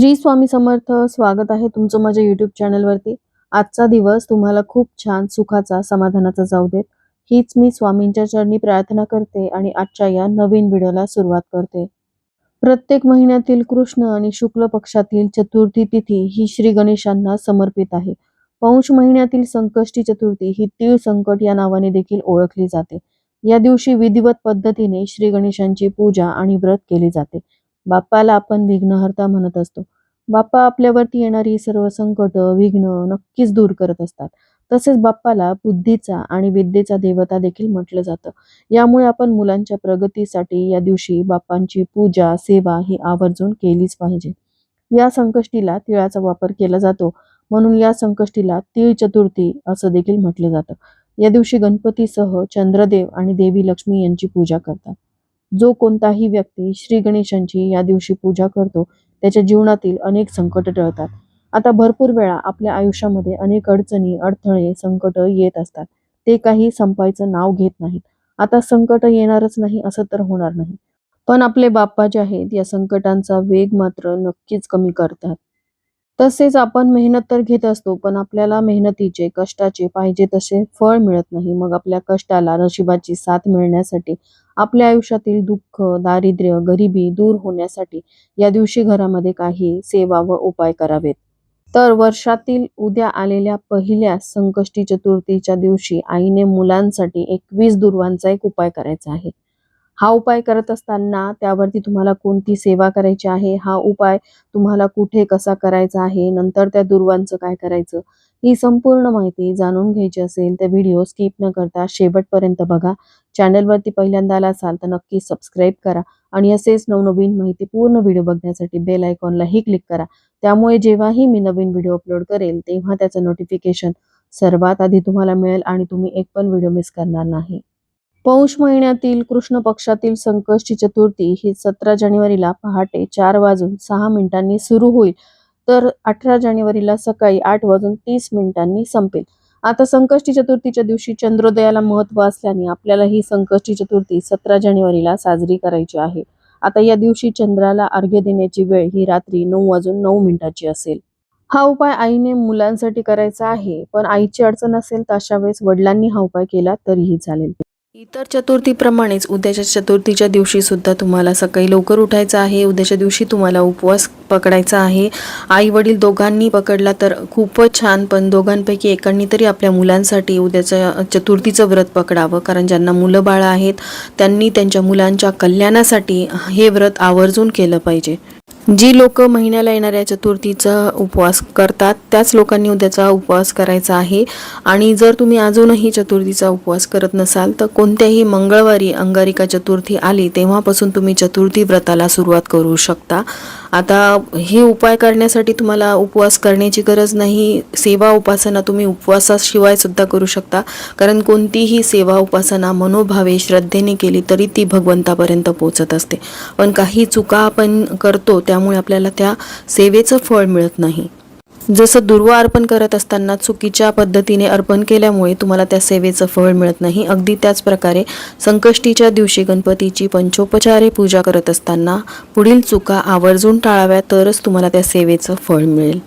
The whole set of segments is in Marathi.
श्री स्वामी समर्थ स्वागत आहे तुमचं माझ्या युट्यूब चॅनलवरती आजचा दिवस तुम्हाला खूप छान सुखाचा समाधानाचा जाऊ देत. हीच मी स्वामींच्या चरणी प्रार्थना करते आणि आजच्या या नवीन व्हिडिओला सुरुवात करते. प्रत्येक महिन्यातील कृष्ण आणि शुक्ल पक्षातील चतुर्थी तिथी ही श्री गणेशांना समर्पित आहे. पौष महिन्यातील संकष्टी चतुर्थी ही तीळ संकट या नावाने देखील ओळखली जाते. या दिवशी विधिवत पद्धतीने श्री गणेशांची पूजा आणि व्रत केली जाते. बाप्पाला आपण विघ्नहर्ता म्हणत असतो. बाप्पा आपल्यावरती येणारी सर्व संकट विघ्न नक्कीच दूर करत असतात. तसेच बाप्पाला बुद्धीचा आणि विद्येचा देवता देखील म्हटलं जातं. यामुळे आपण मुलांच्या प्रगतीसाठी या दिवशी बाप्पांची पूजा सेवा ही आवर्जून केलीच पाहिजे. या संकष्टीला तिळाचा वापर केला जातो. म्हणून या संकष्टीला तीळ चतुर्थी असं देखील म्हटलं जातं. या दिवशी गणपतीसह चंद्रदेव आणि देवी लक्ष्मी यांची पूजा करतात. जो कोणताही व्यक्ती श्री गणेशांची या दिवशी पूजा करतो त्याच्या जीवनातील अनेक संकट टळतात. आता भरपूर वेळा आपल्या आयुष्यामध्ये अनेक अडचणी अडथळे संकट येत असतात. ते काही संपायचं नाव घेत नाहीत. आता संकट येणारच नाही असं तर होणार नाही. पण आपले बाप्पा जे आहेत या संकटांचा वेग मात्र नक्कीच कमी करतात. तसेच आपण मेहनत तर घेत असतो पण आपल्याला मेहनतीचे कष्टाचे पाहिजे तसे फळ मिळत नाही. मग आपल्या कष्टाला नशिबाची साथ मिळण्यासाठी आपल्या आयुष्यातील दुःख दारिद्र्य गरिबी दूर होण्यासाठी या दिवशी घरामध्ये काही सेवा व उपाय करावेत. तर वर्षातील उद्या आलेल्या पहिल्या संकष्टी चतुर्थीच्या दिवशी आईने मुलांसाठी एकवीस दुर्वांचा एक उपाय करायचा आहे. हा उपाय करत असताना त्यावरती तुम्हाला कोणती सेवा करायची आहे? हा उपाय तुम्हाला कुठे कसा करायचा आहे? नंतर त्या दुर्वांचं काय करायचं? ही संपूर्ण माहिती जाणून घ्यायची असेल तर व्हिडिओ स्किप न करता शेवटपर्यंत बघा. चॅनलवरती पहिल्यांदा आला असाल तर नक्की सबस्क्राईब करा आणि असेच नवनवीन माहिती पूर्ण व्हिडिओ बघण्यासाठी बेल आयकॉनलाही क्लिक करा. त्यामुळे जेव्हाही मी नवीन व्हिडिओ अपलोड करेल तेव्हा त्याचं नोटिफिकेशन सर्वात आधी तुम्हाला मिळेल आणि तुम्ही एक पण व्हिडिओ मिस करणार नाही. पौष महिन्यातील कृष्ण पक्षातील संकष्टी चतुर्थी ही सतरा जानेवारीला पहाटे चार वाजून सहा मिनिटांनी सुरू होईल. तर अठरा जानेवारीला सकाळी आठ वाजून तीस मिनिटांनी संपेल. आता संकष्टी चतुर्थीच्या दिवशी चंद्रोदयाला महत्त्व असल्याने आपल्याला ही संकष्टी चतुर्थी सतरा जानेवारीला साजरी करायची आहे. आता या दिवशी चंद्राला अर्घ्य देण्याची वेळ ही रात्री नऊ वाजून नऊ मिनिटाची असेल. हा उपाय आईने मुलांसाठी करायचा आहे. पण आईची अडचण असेल तर अशा वेळेस वडिलांनी हा उपाय केला तरीही चालेल. इतर चतुर्थीप्रमाणेच उद्याच्या चतुर्थीच्या दिवशी सुद्धा तुम्हाला सकाळी लवकर उठायचं आहे. उद्याच्या दिवशी तुम्हाला उपवास पकडायचा आहे. आई वडील दोघांनी पकडला तर खूपच छान पण दोघांपैकी एकांनी तरी आपल्या मुलांसाठी उद्याच्या चतुर्थीचं व्रत पकडावं कारण ज्यांना मुलं बाळं आहेत त्यांनी त्यांच्या मुलांच्या कल्याणासाठी हे व्रत आवर्जून केलं पाहिजे. जी लोक महिन्याला येणाऱ्या चतुर्थीचा उपवास करतात त्याच लोकांनी उद्याचा उपवास करायचा आहे. आणि जर तुम्ही अजूनही चतुर्थीचा उपवास करत नसाल तर कोणत्याही मंगळवारी अंगारिका चतुर्थी आली तेव्हापासून तुम्ही चतुर्थी व्रताला सुरुवात करू शकता. आता हे उपाय करण्यासाठी तुम्हाला उपवास करण्याची गरज नाही सेवा उपासना तुम्ही उपवासाशिवाय सुद्धा करू शकता. कारण कोणतीही सेवा उपासना मनोभावे श्रद्धेने केली तरी ती भगवंतापर्यंत पोचत असते. पण काही चुका आपण करतो त्यामुळे आपल्याला त्या सेवेचं फळ मिळत नाही. जसं दुर्वा अर्पण करत असताना चुकीच्या पद्धतीने अर्पण केल्यामुळे तुम्हाला त्या सेवेचं फळ मिळत नाही. अगदी त्याच प्रकारे संकष्टीच्या दिवशी गणपतीची पंचोपचारे पूजा करत असताना पुढील चुका आवर्जून टाळाव्या तरच तुम्हाला त्या सेवेचं फळ मिळेल.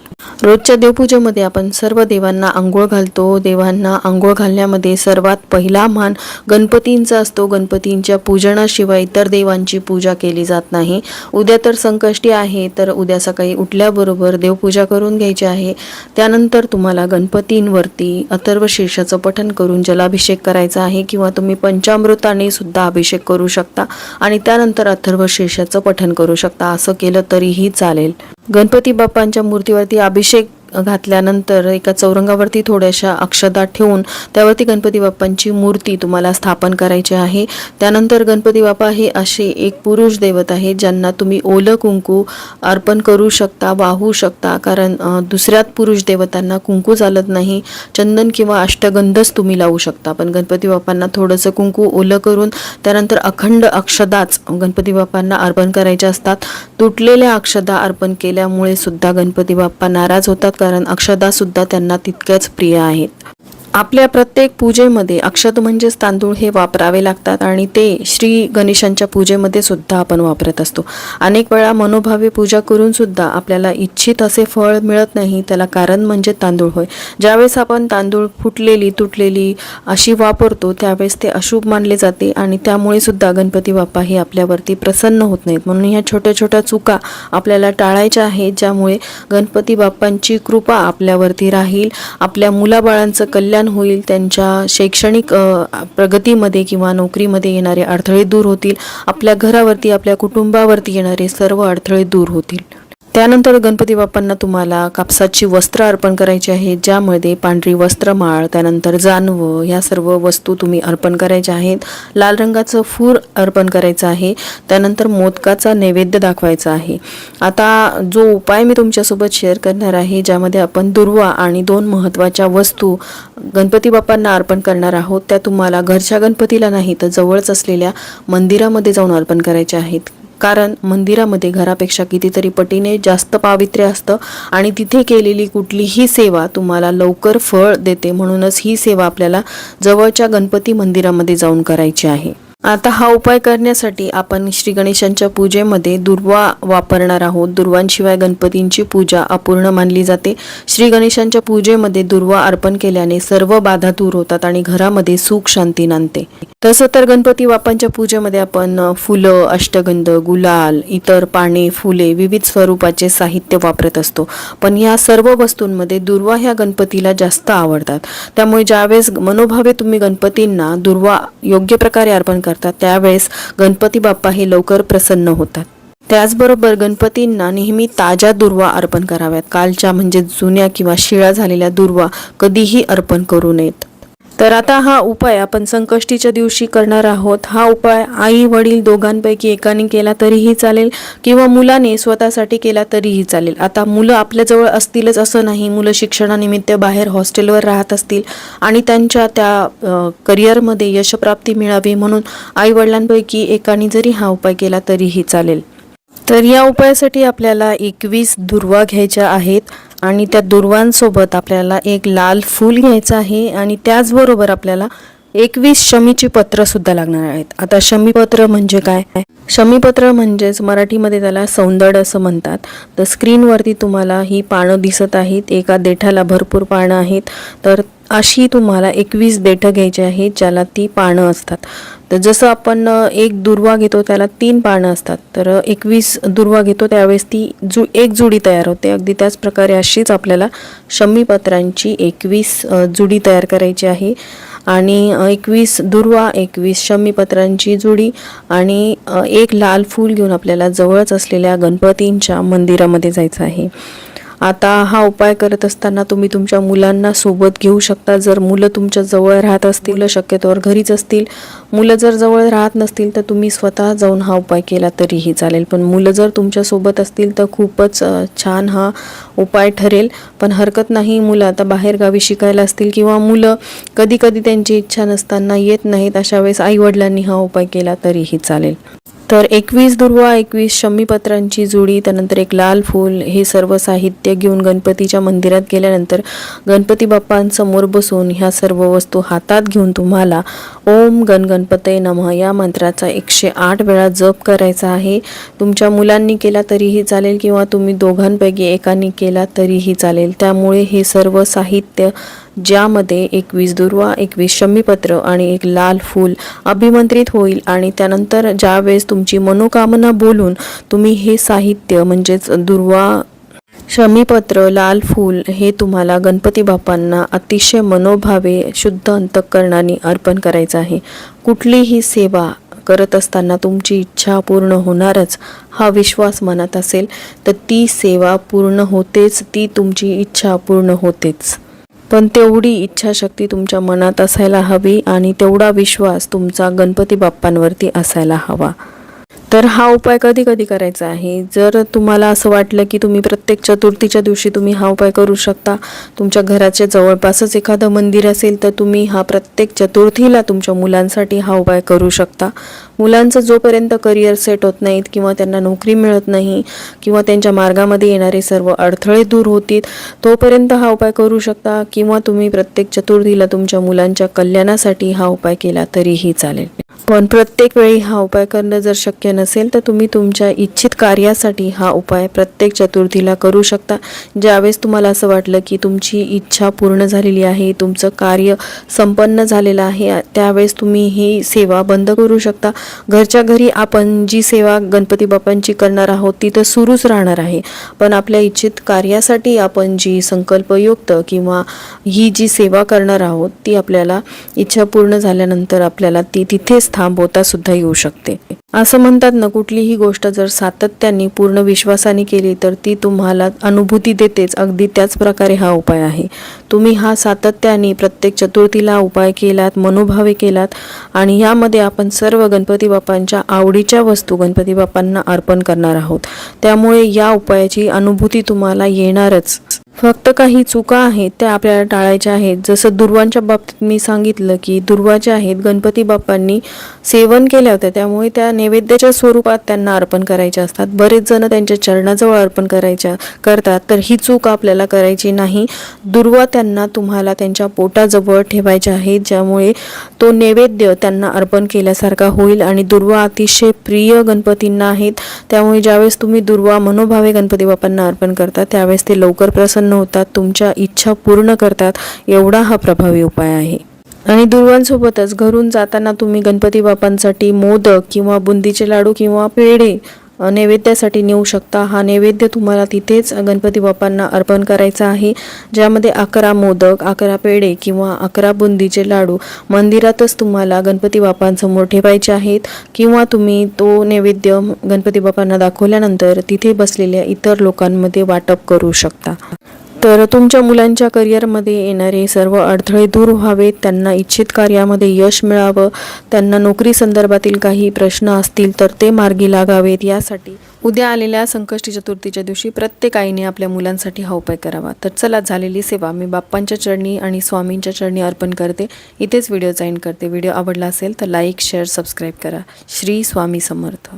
रोजच्या देवपूजेमध्ये आपण सर्व देवांना आंघोळ घालतो. देवांना आंघोळ घालण्यामध्ये सर्वात पहिला मान गणपतींचा असतो. गणपतींच्या पूजनाशिवाय इतर देवांची पूजा केली जात नाही. उद्या तर संकष्टी आहे तर उद्या सकाळी उठल्याबरोबर देवपूजा करून घ्यायची आहे. त्यानंतर तुम्हाला गणपतींवरती अथर्व शीर्षाचं पठण करून जलाभिषेक करायचा आहे किंवा तुम्ही पंचामृताने सुद्धा अभिषेक करू शकता आणि त्यानंतर अथर्व शीर्षाचं पठण करू शकता. असं केलं तरीही चालेल. गणपती बाप्पांच्या मूर्तीवरती अभिषेक घातल्यानंतर एका चौरंगावरती थोड्याशा अक्षदा ठेवून त्यावरती गणपती बाप्पांची मूर्ती तुम्हाला स्थापन करायची आहे. त्यानंतर गणपती बाप्पा हे असे एक पुरुष दैवत आहे ज्यांना तुम्ही ओलं कुंकू अर्पण करू शकता वाहू शकता. कारण दुसऱ्यात पुरुष देवतांना कुंकू चालत नाही. चंदन किंवा अष्टगंधच तुम्ही लावू शकता. पण गणपती बाप्पांना थोडंसं कुंकू ओलं करून त्यानंतर अखंड अक्षदाच गणपती बाप्पांना अर्पण करायच्या असतात. तुटलेल्या अक्षदा अर्पण केल्यामुळे सुद्धा गणपती बाप्पा नाराज होतात कारण अक्षदा सुद्धा त्यांना तितक्याच प्रिय आहेत. आपल्या प्रत्येक पूजेमध्ये अक्षत म्हणजेच तांदूळ हे वापरावे लागतात आणि ते श्री गणेशांच्या पूजेमध्ये सुद्धा आपण वापरत असतो. अनेक वेळा मनोभावे पूजा करून सुद्धा आपल्याला इच्छित असे फळ मिळत नाही त्याला कारण म्हणजे तांदूळ होय. ज्यावेळेस आपण तांदूळ फुटलेली तुटलेली अशी वापरतो त्यावेळेस ते अशुभ मानले जाते आणि त्यामुळे सुद्धा गणपती बाप्पा हे आपल्यावरती प्रसन्न होत नाहीत. म्हणून ह्या छोट्या छोट्या चुका आपल्याला टाळायच्या आहेत ज्यामुळे गणपती बाप्पांची कृपा आपल्यावरती राहील. आपल्या मुलाबाळांचं कल्याण होईल त्यांच्या शैक्षणिक प्रगतीमध्ये किंवा नोकरीमध्ये येणारे अडथळे दूर होतील आपल्या घरावरती आपल्या कुटुंबावरती येणारे सर्व अडथळे दूर होतील. त्यानंतर गणपती बाप्पांना तुम्हाला कापसाची वस्त्र अर्पण करायची आहेत ज्यामध्ये पांढरी वस्त्रमाळ त्यानंतर जानवं ह्या सर्व वस्तू तुम्ही अर्पण करायच्या आहेत. लाल रंगाचं फूर अर्पण करायचं आहे त्यानंतर मोदकाचा नैवेद्य दाखवायचा आहे. आता जो उपाय मी तुमच्यासोबत शेअर करणार आहे ज्यामध्ये आपण दुर्वा आणि दोन महत्त्वाच्या वस्तू गणपती बाप्पांना अर्पण करणार आहोत त्या तुम्हाला घरच्या गणपतीला नाही तर जवळच असलेल्या मंदिरामध्ये जाऊन अर्पण करायच्या आहेत. कारण मंदिरामध्ये घरापेक्षा कितीतरी पटीने जास्त पावित्र्य असतं आणि तिथे केलेली कुठलीही सेवा तुम्हाला लवकर फळ देते म्हणूनच ही सेवा आपल्याला जवळच्या गणपती मंदिरामध्ये जाऊन करायची आहे. आता हा उपाय करण्यासाठी आपण श्री गणेशांच्या पूजेमध्ये दुर्वा वापरणार आहोत. दुर्वांशिवाय गणपतींची पूजा अपूर्ण मानली जाते. श्री गणेशांच्या पूजेमध्ये दुर्वा अर्पण केल्याने सर्व बाधा दूर होतात आणि घरामध्ये सुख शांती नांदते. तसं तर गणपती बाप्पांच्या पूजेमध्ये आपण फुलं अष्टगंध गुलाल इतर पाने फुले विविध स्वरूपाचे साहित्य वापरत असतो. पण या सर्व वस्तूंमध्ये दुर्वा ह्या गणपतीला जास्त आवडतात. त्यामुळे ज्यावेळेस मनोभावे तुम्ही गणपतींना दुर्वा योग्य प्रकारे अर्पण करा करतात त्यावेळेस गणपती बाप्पा हे लवकर प्रसन्न होतात. त्याचबरोबर गणपतींना नेहमी ताज्या दुर्वा अर्पण कराव्यात. कालच्या म्हणजे जुन्या किंवा शिळा झालेल्या दुर्वा कधीही अर्पण करू नयेत. तर आता हा उपाय आपण संकष्टीच्या दिवशी करणार आहोत. हा उपाय आई वडील दोघांपैकी एकाने केला तरीही चालेल किंवा मुलाने स्वतःसाठी केला तरीही चालेल. आता मुलं आपल्याजवळ असतीलच असं नाही. मुलं शिक्षणानिमित्त बाहेर हॉस्टेलवर राहत असतील आणि त्यांच्या त्या करिअरमध्ये यशप्राप्ती मिळावी म्हणून आई वडिलांपैकी एकाने जरी हा उपाय केला तरीही चालेल. तर या उपायासाठी आपल्याला एकवीस दुर्वा घ्यायच्या आहेत. आणि त्या दुर्वांसोबत आपल्याला एक लाल फूल घ्यायचं आहे आणि त्याचबरोबर आपल्याला एकवीस शमीची पत्र सुद्धा लागणार आहेत. आता शमीपत्र म्हणजे काय? शमीपत्र म्हणजेच मराठीमध्ये त्याला सौंदड असं म्हणतात. तर स्क्रीनवरती तुम्हाला ही पानं दिसत आहेत. एका देठाला भरपूर पानं आहेत. तर अशी तुम्हाला एकवीस देठं घ्यायची आहेत ज्याला ती पानं असतात. तर जसं आपण एक दुर्वा घेतो त्याला तीन पानं असतात. तर एकवीस दुर्वा घेतो त्यावेळेस ती जु एक जुडी तयार होते. अगदी त्याच प्रकारे अशीच आपल्याला शमीपत्रांची एकवीस जुडी तयार करायची आहे. आणि एकवीस दुर्वा एकवीस शमीपत्रांची जुडी आणि एक लाल फूल घेऊन आपल्याला जवळच असलेल्या गणपतींच्या मंदिरामध्ये जायचं आहे. आता हा उपाय करत असताना तुम्ही तुमच्या मुलांना सोबत घेऊ शकता. जर मुलं तुमच्या जवळ राहत असतील मुलं शक्यतोवर घरीच असतील मुलं जर जवळ राहत नसतील तर तुम्ही स्वतः जाऊन हा उपाय केला तरीही चालेल. पण मुलं जर तुमच्यासोबत असतील तर खूपच छान हा उपाय ठरेल. पण हरकत नाही मुलं आता बाहेरगावी शिकायला असतील किंवा मुलं कधी कधी त्यांची इच्छा नसताना येत नाहीत अशा वेळेस आईवडिलांनी हा उपाय केला तरीही चालेल. तर एकवीस दुर्वा एकवीस शमीपत्रांची जुडी त्यानंतर एक लाल फूल हे सर्व साहित्य घेऊन गणपतीच्या मंदिरात गेल्यानंतर गणपती बाप्पांसमोर बसून ह्या सर्व वस्तू हातात घेऊन तुम्हाला ओम गण गणपते नमः या मंत्राचा एकशे आठ वेळा जप करायचा आहे. तुमच्या मुलांनी केला तरीही चालेल किंवा तुम्ही दोघांपैकी एकाने केला तरीही चालेल. त्यामुळे हे सर्व साहित्य ज्यामध्ये एकवीस दुर्वा एकवीस शमीपत्र आणि एक लाल फूल अभिमंत्रित होईल आणि त्यानंतर ज्यावेळेस तुमची मनोकामना बोलून तुम्ही हे साहित्य म्हणजेच दुर्वा शमीपत्र लाल फूल हे तुम्हाला गणपती बाप्पांना अतिशय मनोभावे शुद्ध अंतःकरणाने अर्पण करायचं आहे. कुठलीही सेवा करत असताना तुमची इच्छा पूर्ण होणारच हा विश्वास मनात असेल तर ती सेवा पूर्ण होतेच ती तुमची इच्छा पूर्ण होतेच. पण तेवढी इच्छाशक्ती तुमच्या मनात असायला हवी आणि तेवढा विश्वास तुमचा गणपती बाप्पांवरती असायला हवा. तर हा उपाय कधी कधी करायचा आहे. जर तुम्हाला असं वाटलं की तुम्ही प्रत्येक चतुर्थीच्या दिवशी तुम्ही हा उपाय करू शकता तुमच्या घराच्या जवळपासच एखादं मंदिर असेल तर तुम्ही हा प्रत्येक चतुर्थीला तुमच्या मुलांसाठी हा उपाय करू शकता. मुलांचं जोपर्यंत करिअर सेट होत नाहीत किंवा त्यांना नोकरी मिळत नाही किंवा त्यांच्या मार्गामध्ये येणारे सर्व अडथळे दूर होतील तोपर्यंत हा उपाय करू शकता किंवा तुम्ही प्रत्येक चतुर्थीला तुमच्या मुलांच्या कल्याणासाठी हा उपाय केला तरीही चालेल. पण प्रत्येक वेळी हा उपाय करणं जर शक्य नसेल तर तुम्ही तुमच्या इच्छित कार्यासाठी हा उपाय प्रत्येक चतुर्थीला करू शकता. ज्यावेळेस तुम्हाला असं वाटलं की तुमची इच्छा पूर्ण झालेली आहे तुमचं कार्य संपन्न झालेलं आहे त्यावेळेस तुम्ही ही सेवा बंद करू शकता. घरच्या घरी आपण जी सेवा गणपती बाप्पांची करणार आहोत ती तर सुरूच राहणार आहे. पण आपल्या इच्छित कार्यासाठी आपण जी संकल्पयुक्त किंवा ही जी सेवा करणार आहोत ती आपल्याला इच्छा पूर्ण झाल्यानंतर आपल्याला ती तिथेच थांबवता सुद्धा येऊ शकते. असं म्हणतात ना कुठलीही गोष्ट जर सातत्याने पूर्ण विश्वासाने केली तर ती तुम्हाला अनुभूती देतेच. अगदी त्याच प्रकारे हा उपाय आहे. तुम्ही हा सातत्याने प्रत्येक चतुर्थीला उपाय केलात मनोभावे केलात आणि यामध्ये आपण सर्व गणपती बाप्पांच्या आवडीच्या वस्तू गणपती बाप्पांना अर्पण करणार आहोत. त्यामुळे या उपायाची अनुभूती तुम्हाला येणारच. फक्त काही चुका आहेत त्या आपल्याला टाळायच्या आहेत. जसं दुर्वांच्या बाबतीत मी सांगितलं की दुर्वा ज्या आहेत गणपती बाप्पांनी सेवन केल्या होत्या. त्यामुळे त्या नैवेद्याच्या स्वरूपात त्यांना अर्पण करायच्या असतात. बरेच जण त्यांच्या चरणाजवळ अर्पण करायच्या करतात. तर ही चूक आपल्याला करायची नाही. दुर्वा त्यांना तुम्हाला त्यांच्या पोटाजवळ ठेवायच्या आहेत ज्यामुळे तो नैवेद्य त्यांना अर्पण केल्यासारखा होईल. आणि दुर्वा अतिशय प्रिय गणपतींना आहेत. त्यामुळे ज्यावेळेस तुम्ही दुर्वा मनोभावे गणपती बाप्पांना अर्पण करता त्यावेळेस ते लवकर प्रसन्न होतात तुमच्या इच्छा पूर्ण करतात एवढा हा प्रभावी उपाय आहे. आणि दुर्वांसोबतच घरून जाताना तुम्ही गणपती बाप्पांसाठी मोदक किंवा बुंदीचे लाडू किंवा पेढे नैवेद्यासाठी नेऊ शकता. हा नैवेद्य तुम्हाला तिथेच गणपती बाप्पांना अर्पण करायचा आहे ज्यामध्ये अकरा मोदक अकरा पेढे किंवा अकरा बुंदीचे लाडू. मंदिरातच तुम्हाला गणपती बाप्पांसमोर ठेवायचे आहेत किंवा तुम्ही तो नैवेद्य गणपती बाप्पांना दाखवल्यानंतर तिथे बसलेल्या इतर लोकांमध्ये वाटप करू शकता. तर तुमच्या मुलांच्या करिअरमध्ये येणारे सर्व अडथळे दूर व्हावेत. त्यांना इच्छित कार्यामध्ये यश मिळावं. त्यांना नोकरी संदर्भातील काही प्रश्न असतील तर ते मार्गी लागावेत. यासाठी उद्या आलेल्या संकष्टी चतुर्थीच्या दिवशी प्रत्येक आईने आपल्या मुलांसाठी हा उपाय करावा. तर चला झालेली सेवा. मी बाप्पांच्या चरणी आणि स्वामींच्या चरणी अर्पण करते. इथेच व्हिडिओ जाईन करते. व्हिडिओ आवडला असेल तर लाईक शेअर सबस्क्राईब करा. श्री स्वामी समर्थ.